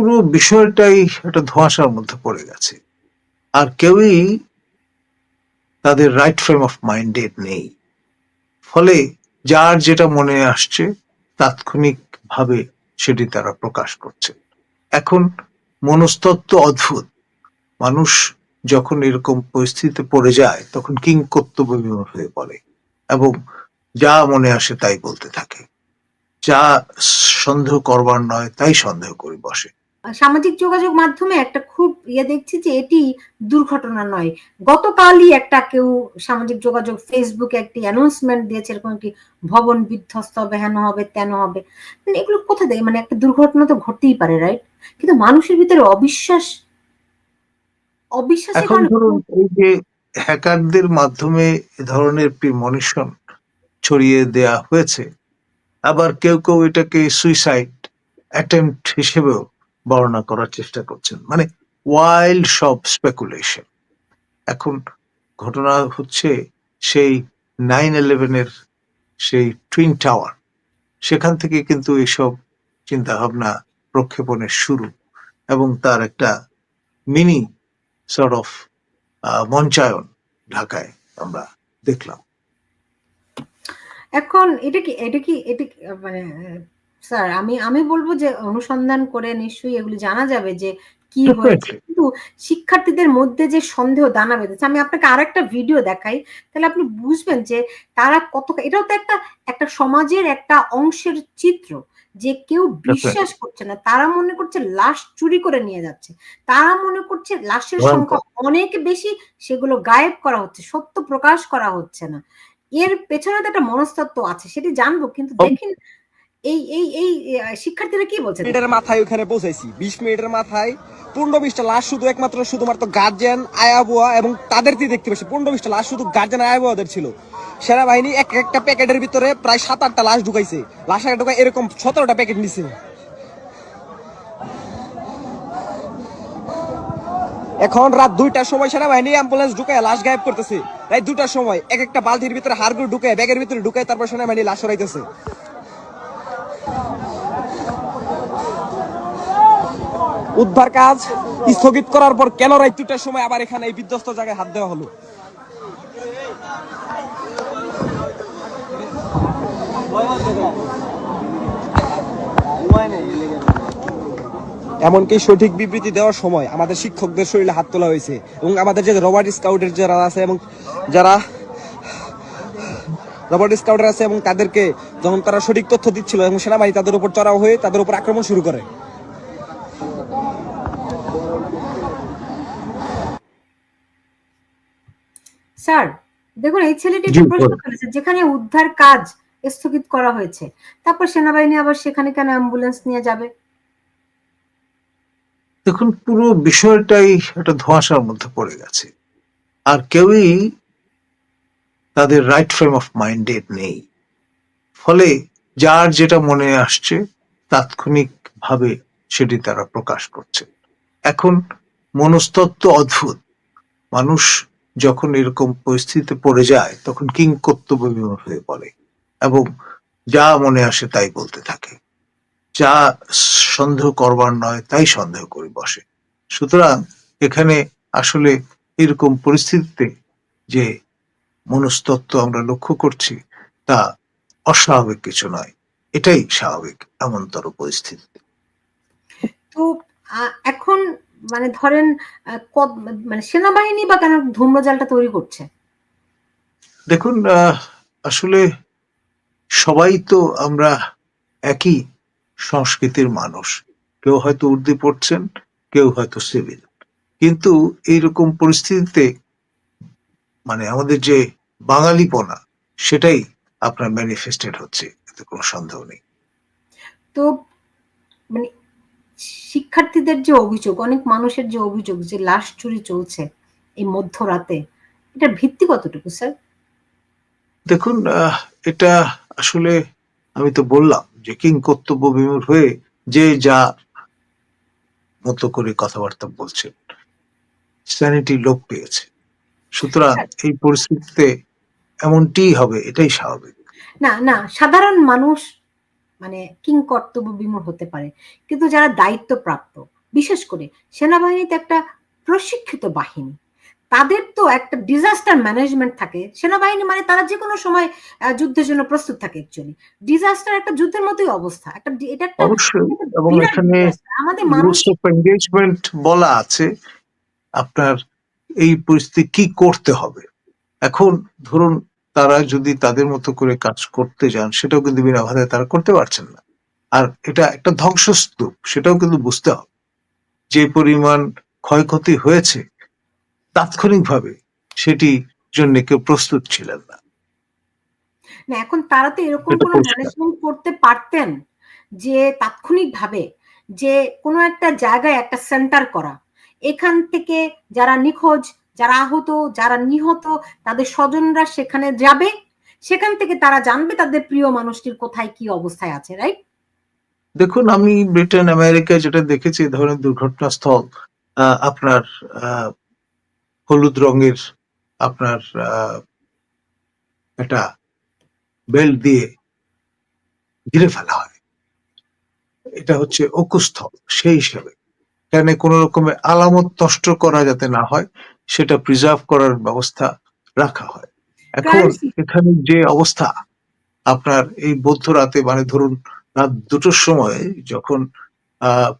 পুরো বিষয়টাই একটা ধোঁয়াশার মধ্যে পড়ে গেছে। আর কেউই তাদের রাইট ফ্রেম অফ মাইন্ডে নেই। ফলে যার যেটা মনে আসছে তাৎক্ষণিক ভাবে সেটি তারা প্রকাশ করছে। এখন মনস্তত্ত্ব অদ্ভুত। মানুষ যখন এরকম পরিস্থিতিতে পড়ে যায়, তখন কিং কর্তব্য হয়ে পড়ে এবং যা মনে আসে তাই বলতে থাকে। যা সন্দেহ করবার নয়, তাই সন্দেহ করে বসে। সামাজিক যোগাযোগ মাধ্যমে একটা খুব ইয়ে দেখছি যে এটি দুর্ঘটনা নয়। গতকালই একটা কেউ সামাজিক যোগাযোগ ফেসবুকে একটি অ্যানাউন্সমেন্ট দিয়েছে এরকম একটি ভবন বিধ্বস্ত হবে হেন হবে তেন হবে। মানে এগুলো কোথা থেকে? মানে একটা দুর্ঘটনা তো ঘটতেই পারে রাইট কিন্তু মানুষের ভিতরে অবিশ্বাস অবিশ্বাসের এখন ধরুন এই যে হ্যাকারদের মাধ্যমে এ ধরনের প্রিমনিশন ছড়িয়ে দেয়া হয়েছে আবার কেউ কেউ এটাকে সুইসাইড অ্যাটেম্পট হিসেবেও বর্ণনা করার চেষ্টা করছেন। মানে ওয়াইল্ড সব স্পেকুলেশন এখন ঘটনা হচ্ছে সেই নাইন ইলেভেনের সেই টুইন টাওয়ার সেখান থেকে কিন্তু এইসব চিন্তা ভাবনা প্রক্ষেপণের শুরু এবং তার একটা মিনি সর্ট অফ মঞ্চায়ন ঢাকায় আমরা দেখলাম। এখন এটা কি এটা কি, এটা মানে স্যার আমি আমি বলব যে অনুসন্ধান করে নিশ্চয়ই এগুলি জানা যাবে যে কি হয়েছে। কিন্তু শিক্ষার্থীদের মধ্যে যে সন্দেহ দানা বেঁধেছে আমি আপনাকে আরেকটা ভিডিও দেখাই। তাহলে আপনি বুঝবেন যে তারা কত এটাও তো একটা একটা সমাজের একটা অংশের চিত্র যে কেউ বিশ্বাস করছে না। তারা মনে করছে লাশ চুরি করে নিয়ে যাচ্ছে। তারা মনে করছে লাশের সংখ্যা অনেক বেশি সেগুলো গায়েব করা হচ্ছে সত্য প্রকাশ করা হচ্ছে না। এর পেছনে তো একটা মনস্তত্ত্ব আছে সেটি জানব কিন্তু দেখেন এই এই এই শিক্ষার্থীরা কি বলছে? মাথায় ওখানে পৌঁছাইছি। বিশ মিনিটের মাথায় পনেরো বিশটা লাশ শুধু একমাত্র শুধুমাত্র গার্জেন আয়াবুয়া এবং তাদেরকেই দেখতে পাচ্ছি। পনেরো বিশটা লাশ শুধু গার্জেন আয়াবুয়াদের ছিল। সেনাবাহিনী এক একটা প্যাকেটের ভিতরে প্রায় সাত আটটা লাশ ঢুকাইছে। লাশ ঢুকাই এরকম সতেরোটা প্যাকেট নিছে। এখন রাত দুইটার সময় সেনাবাহিনী অ্যাম্বুলেন্স ঢুকায় লাশ গায়েব করতেছে। রাত দুইটার সময় এক একটা বালতির ভিতরে হাড়গুলো ঢুকায়, ব্যাগের ভিতরে ঢুকায়, তারপর সেনাবাহিনী লাশ সরাইতেছে। উদ্ধার কাজ স্থগিত করার পর কেন রাত দুটার সময় আবার এখানে এই বিধ্বস্ত জায়গায় হাত দেওয়া হলো? এমনকি সঠিক বিবৃতি দেওয়ার সময় আমাদের শিক্ষকদের শরীরে হাত তোলা হয়েছে এবং আমাদের যে রবার্ট স্কাউটের যারা আছে এবং যারা রবার্ট স্কাউটার আছে এবং তাদেরকে যখন তারা সঠিক তথ্য দিচ্ছিল এবং সেনাবাহিনী তাদের উপর চড়াও হয়ে তাদের উপর আক্রমণ শুরু করে। স্যার দেখুন এই ছেলেটি একটা প্রশ্ন করেছে যেখানে উদ্ধার কাজ স্থগিত করা হয়েছে তারপর সেনাবাহিনী আবার সেখানে কেন অ্যাম্বুলেন্স নিয়ে যাবে? দেখুন পুরো বিষয়টাই একটা ধোঁয়াশার মধ্যে পড়ে গেছে। আর কেউই তাদের রাইট ফ্রেম অফ মাইন্ডে নেই। ফলে যার যেটা মনে আসছে তাৎক্ষণিক ভাবে সেটি তারা প্রকাশ করছে। এখন মনস্তত্ত্ব অদ্ভুত। মানুষ যখন এরকম পরিস্থিতিতে পড়ে যায়, তখন কিং কর্তব্য হয়ে পড়ে এবং যা মনে আসে তাই বলতে থাকে। যা সন্দেহ করবার নয়, তাই সন্দেহ করে বসে। সুতরাং এখানে আসলে এরকম পরিস্থিতিতে যে মনস্তত্ত্ব আমরা লক্ষ্য করছি তা অস্বাভাবিক কিছু নয়। এটাই স্বাভাবিক এমনতর পরিস্থিতি। তো এখন মানে ধরেন মানে সেনাবাহিনী বা কেন ধূম্রজালটা তৈরি করছে? দেখুন আসলে সবাই তো আমরা একই সংস্কৃতির মানুষ। কেউ হয়তো উর্দি পড়ছেন কেউ হয়তো সিভিল। কিন্তু এইরকম পরিস্থিতিতে মানে আমাদের যে বাঙালিপনা সেটাই আপনার ম্যানিফেস্টেড হচ্ছে এতে কোনো সন্দেহ নেই। তো মানে শিক্ষার্থীদের যে অভিযোগ অনেক মানুষের যে অভিযোগ যে লাশ চুরি চলছে এই মধ্যরাতে এটা ভিত্তি কতটুকু স্যার? দেখুন এটা আসলে আমি তো বললাম যে কিং কর্তব্য বিমূর হয়ে যে যা মতো করে কথাবার্তা বলছেন স্যানিটি লোপ পেয়েছে। সুতরাং এই পরিস্থিতিতে এমনটিই হবে এটাই স্বাভাবিক। না না সাধারণ মানুষ মানে কিং কর্তব্য বিমূঢ় হতে পারে। কিন্তু যারা দায়িত্বপ্রাপ্ত বিশেষ করে সেনাবাহিনীতে একটা প্রশিক্ষিত বাহিনী তাদের তো একটা ডিজাস্টার ম্যানেজমেন্ট থাকে। সেনাবাহিনী মানে তারা যে কোনো সময় যুদ্ধের জন্য প্রস্তুত থাকে অ্যাকচুয়ালি ডিজাস্টার একটা যুদ্ধের মতোই অবস্থা। একটা এটা একটা এবং এখানে আমাদের মানুষ এঙ্গেজমেন্ট বলা আছে আপনার এই পরিস্থিতি কি করতে হবে? এখন ধরুন তারা যদি তাদের মতো করে কাজ করতে যান সেটাও কিন্তু বিনা বাধায় তারা করতে পারছেন না। আর এটা একটা ধ্বংসস্তূপ সেটাও কিন্তু বুঝতে হবে। যে পরিমাণ ক্ষয়ক্ষতি হয়েছে তাৎক্ষণিকভাবে সেটি জন্য কেউ প্রস্তুত ছিলেন না। না এখন তারা তো এরকম কোনো ম্যানেজমেন্ট করতে পারতেন যে তাৎক্ষণিকভাবে যে কোনো একটা জায়গায় একটা সেন্টার করা। এখান থেকে যারা নিখোঁজ যারা আহত, যারা নিহত, তাদের স্বজনরা সেখানে যাবে। সেখান থেকে তারা জানবে তাদের প্রিয় মানুষটির কোথায় কি অবস্থায় আছে রাইট দেখুন, আমি ব্রিটেন, আমেরিকায় যেটা দেখেছি, এই ধরনের দুর্ঘটনাস্থল আপনার হলুদ রঙের আপনার একটা বেল্ট দিয়ে ঘিরে ফেলা হয়। এটা হচ্ছে অকুস্থল, সেই হিসাবে। এখানে কোন রকমের আলামত নষ্ট করা যাতে না হয় সেটা প্রিজার্ভ করার ব্যবস্থা রাখা হয়। এখন এখানে যে অবস্থা আপনার এই বৌদ্ধ রাতে মানে ধরুন রাত দুটোর সময় যখন আহ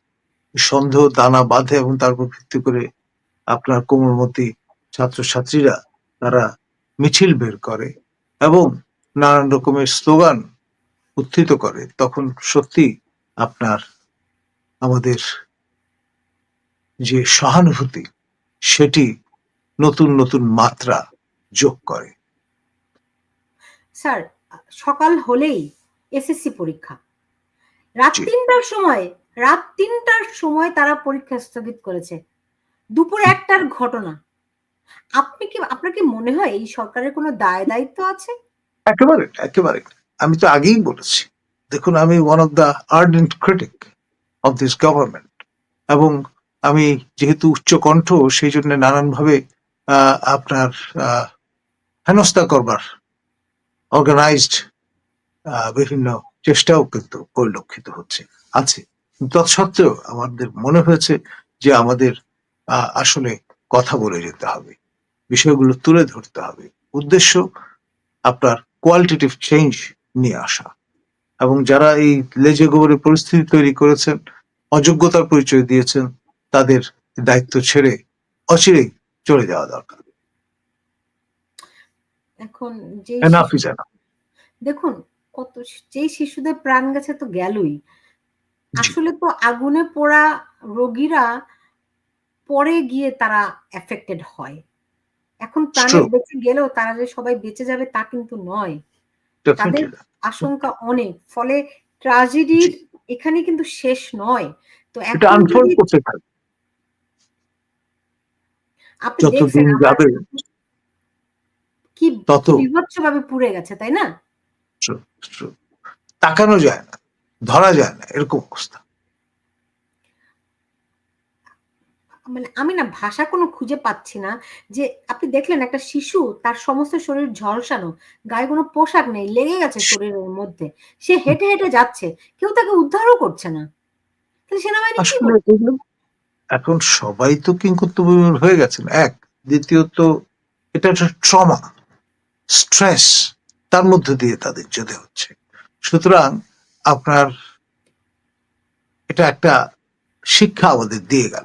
সন্দেহ দানা বাঁধে এবং তার উপর ভিত্তি করে আপনার কোমলমতি ছাত্রছাত্রীরা তারা মিছিল বের করে এবং নানান রকমের স্লোগান উত্থিত করে তখন সত্যি আপনার আমাদের যে সহানুভূতি সেটি নতুন নতুন মাত্রা যোগ করে। স্যার সকাল হলেই এসএসসি পরীক্ষা। রাত তিনটার সময় রাত তিনটার সময় তারা পরীক্ষা স্থগিত করেছে। দুপুর একটার ঘটনা। আপনি কি আপনার কি মনে হয় এই সরকারের কোনো দায় দায়িত্ব আছে? একেবারে একেবারে। আমি তো আগেই বলেছি। দেখুন আমি one of the ardent critic of this government এবং আমি যেহেতু উচ্চকণ্ঠ সেই জন্য নানানভাবে আপনার হেনস্থা করবার অর্গানাইজড বিভিন্ন চেষ্টাও কিন্তু পরিলক্ষিত হচ্ছে, আছে। তৎসত্ত্বেও আমাদের মনে হয়েছে যে আমাদের আসলে কথা বলে যেতে হবে, বিষয়গুলো তুলে ধরতে হবে। উদ্দেশ্য আপনার কোয়ালিটেটিভ চেঞ্জ নিয়ে আসা। এবং যারা এই লেজে গোবরে পরিস্থিতি তৈরি করেছেন, অযোগ্যতার পরিচয় দিয়েছেন, তাদের দায়িত্ব ছেড়ে অচিরেই চলে যাওয়া দরকার। এখন যে দেখুন কত যেই শিশুদের প্রাণ গেছে তো গেলই। আসলে তো আগুনে পোড়া রোগীরা পরে গিয়ে তারা এফেক্টেড হয়। এখন প্রাণে. বেঁচে গেলেও তারা যে সবাই বেঁচে যাবে তা কিন্তু নয়। তাদের আশঙ্কা অনেক। ফলে ট্রাজেডির এখানে কিন্তু শেষ নয়। তো এটা এখন আনফোল্ড যদি করতে থাকবে আপনি যাবে কি তত বিভৎস ভাবে পুড়ে গেছে তাই না. তাকানো যায় না ধরা যায় না এরকম অবস্থা। মানে আমি না ভাষা কোনো খুঁজে পাচ্ছি না যে আপনি দেখলেন একটা শিশু তার সমস্ত শরীর ঝলসানো গায়ে কোনো পোশাক নেই লেগে গেছে শরীরের মধ্যে সে হেঁটে হেঁটে যাচ্ছে কেউ তাকে উদ্ধারও করছে না। তাহলে সেনাবাহিনী কি আসলে করবে? এগুলো এখন সবাই তো কিংকর্তব্যবিমূঢ় হয়ে গেছেন। এক, দ্বিতীয়ত, এটা একটা ট্রমা, স্ট্রেস, তার মধ্যে দিয়ে তাদের যেতে হচ্ছে। সুতরাং আপনার এটা একটা শিক্ষা আমাদের দিয়ে গেল।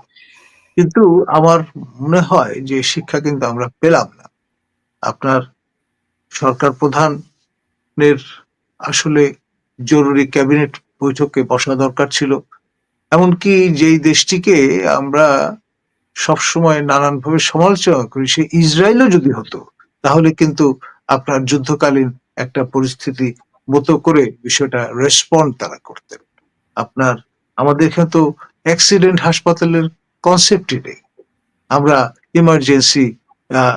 কিন্তু আমার মনে হয় যে শিক্ষা কিন্তু আমরা পেলাম না। আপনার সরকার প্রধানের আসলে জরুরি ক্যাবিনেট বৈঠকে বসা দরকার ছিল। এমনকি যেই দেশটিকে আমরা সবসময় নানানভাবে সমালোচনা করি, সে ইসরায়েলও যদি হতো, তাহলে কিন্তু আপনার যুদ্ধকালীন একটা পরিস্থিতি মতো করে বিষয়টা রেসপন্ড তারা করতেন। আপনার, আমাদের এখানে তো অ্যাক্সিডেন্ট হাসপাতালের কনসেপ্টই নেই। আমরা ইমার্জেন্সি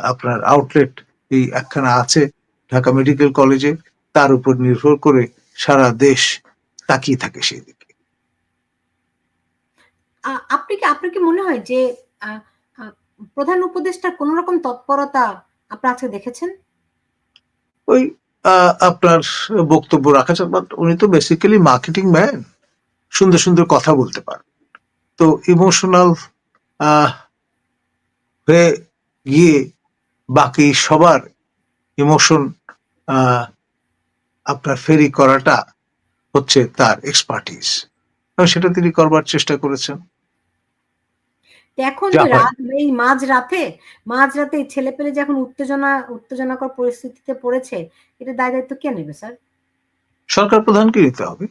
আপনার আউটলেট এই একখানা আছে ঢাকা মেডিকেল কলেজে, তার উপর নির্ভর করে সারা দেশ তাকিয়ে থাকে সেই দিকে। আপনি কি, আপনার কি মনে হয় যে প্রধান উপদেষ্টার কোন রকম তৎপরতা আপনি আজকে দেখেছেন? ওই আপনার বক্তব্য রাখা বাট উনি তো বেসিক্যালি মার্কেটিং ম্যান সুন্দর সুন্দর কথা বলতে পারেন। তো ইমোশনাল হয়ে গিয়ে বাকি সবার ইমোশন আপনার ফেরি করাটা হচ্ছে তার এক্সপার্টিস সেটা তিনি করবার চেষ্টা করেছেন। এখন যে রাত এই মাঝ রাতে মাঝ রাতে ছেলে পেলে যখন উত্তেজনা উত্তেজনাকর পরিস্থিতিতে পড়েছে এটা দায় দায়িত্ব কে নেবে স্যার? সরকার প্রধানকে নিতে হবে।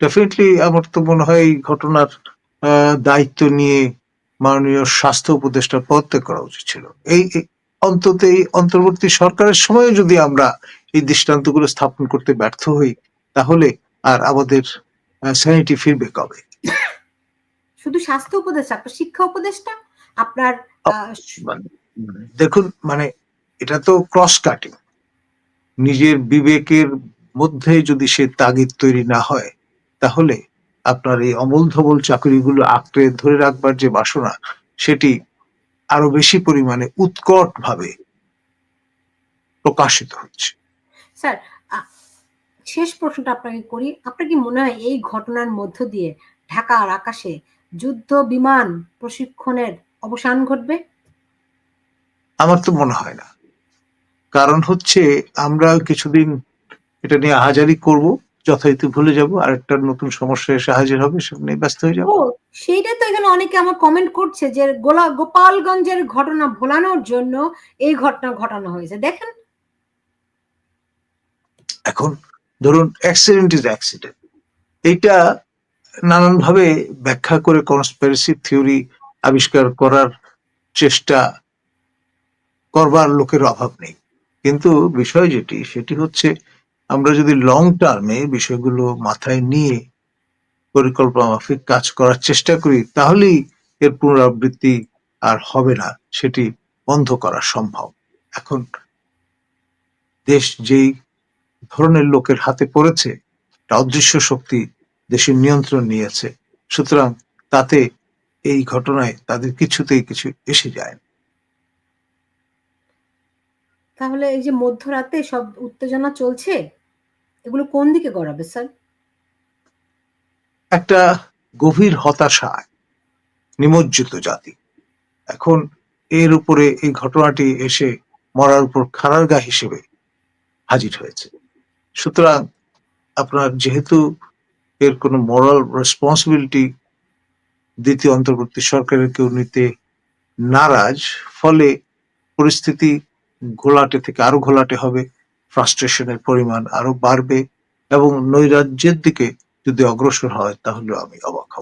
ডেফিনেটলি আমার তো মনে হয় এই ঘটনার আহ, দায়িত্ব নিয়ে মাননীয় স্বাস্থ্য উপদেষ্টার পদত্যাগ করা উচিত ছিল। এই এই- অন্তত এই অন্তর্বর্তী সরকারের সময় যদি আমরা এই দৃষ্টান্তগুলো স্থাপন করতে ব্যর্থ হই তাহলে আর আমাদের স্যানিটি ফিরবে কবে শুধু স্বাস্থ্য উপদেষ্টা আপনার শিক্ষা উপদেষ্টা আপনার মানে দেখুন মানে এটা তো ক্রস কাটিং নিজের বিবেকের মধ্যে যদি সে তাগিদ তৈরি না হয় তাহলে আপনার এই অমল ধবল চাকরিগুলো আঁকড়ে ধরে রাখবার যে বাসনা সেটি আরও বেশি পরিমাণে উৎকট ভাবে প্রকাশিত হচ্ছে। স্যার শেষ প্রশ্নটা আপনাকে করি। আপনার কি মনে হয় এই ঘটনার মধ্য দিয়ে ঢাকার আকাশে যুদ্ধ বিমান প্রশিক্ষণের অবসান ঘটবে? আমার তো মনে হয় না। কারণ হচ্ছে আমরা কিছুদিন এটা নিয়ে হাজারি করব যথারীতি ভুলে যাব আর একটা নতুন সমস্যা এসে হাজির হবে সেটা নিয়ে ব্যস্ত হয়ে যাব। সেইটা তো এখানে অনেকে আমার কমেন্ট করছে যে গোলা গোপালগঞ্জের ঘটনা ভোলানোর জন্য এই ঘটনা ঘটানো হয়েছে। দেখেন। এখন ধরুন অ্যাক্সিডেন্ট ইজ অ্যাক্সিডেন্ট এইটা নানানভাবে ব্যাখ্যা করে কনস্পিরেসি থিওরি আবিষ্কার করার চেষ্টা করবার লোকের অভাব নেই। কিন্তু বিষয় যেটি, সেটি হচ্ছে আমরা যদি লং টার্মে বিষয়গুলো মাথায় নিয়ে পরিকল্পনা মাফিক কাজ করার চেষ্টা করি, তাহলেই এর পুনরাবৃত্তি আর হবে না। সেটি বন্ধ করা সম্ভব। এখন দেশ যেই ধরনের লোকের হাতে পড়েছে একটা অদৃশ্য শক্তি দেশের নিয়ন্ত্রণ নিয়েছে। সুতরাং তাতে এই ঘটনায় তাদের কিছুতেই কিছু এসে যায় না। তাহলে এই যে মধ্যরাতে সব উত্তেজনা চলছে এগুলো কোন দিকে গড়াবে স্যার? একটা গভীর হতাশায় নিমজ্জিত জাতি। এখন এর উপরে এই ঘটনাটি এসে মরার উপর খাড়ার গা হিসেবে হাজির হয়েছে। সুতরাং আপনার যেহেতু এর কোনো মরাল রেসপন্সিবিলিটি দ্বিতীয় অন্তর্বর্তী সরকারের কেউ নিতে নারাজ, ফলে পরিস্থিতি ঘোলাটে থেকে আরও ঘোলাটে হবে ফ্রাস্ট্রেশনের পরিমাণ আরও বাড়বে এবং নৈরাজ্যের দিকে যদি অগ্রসর হয় তাহলে আমি অবাক হব।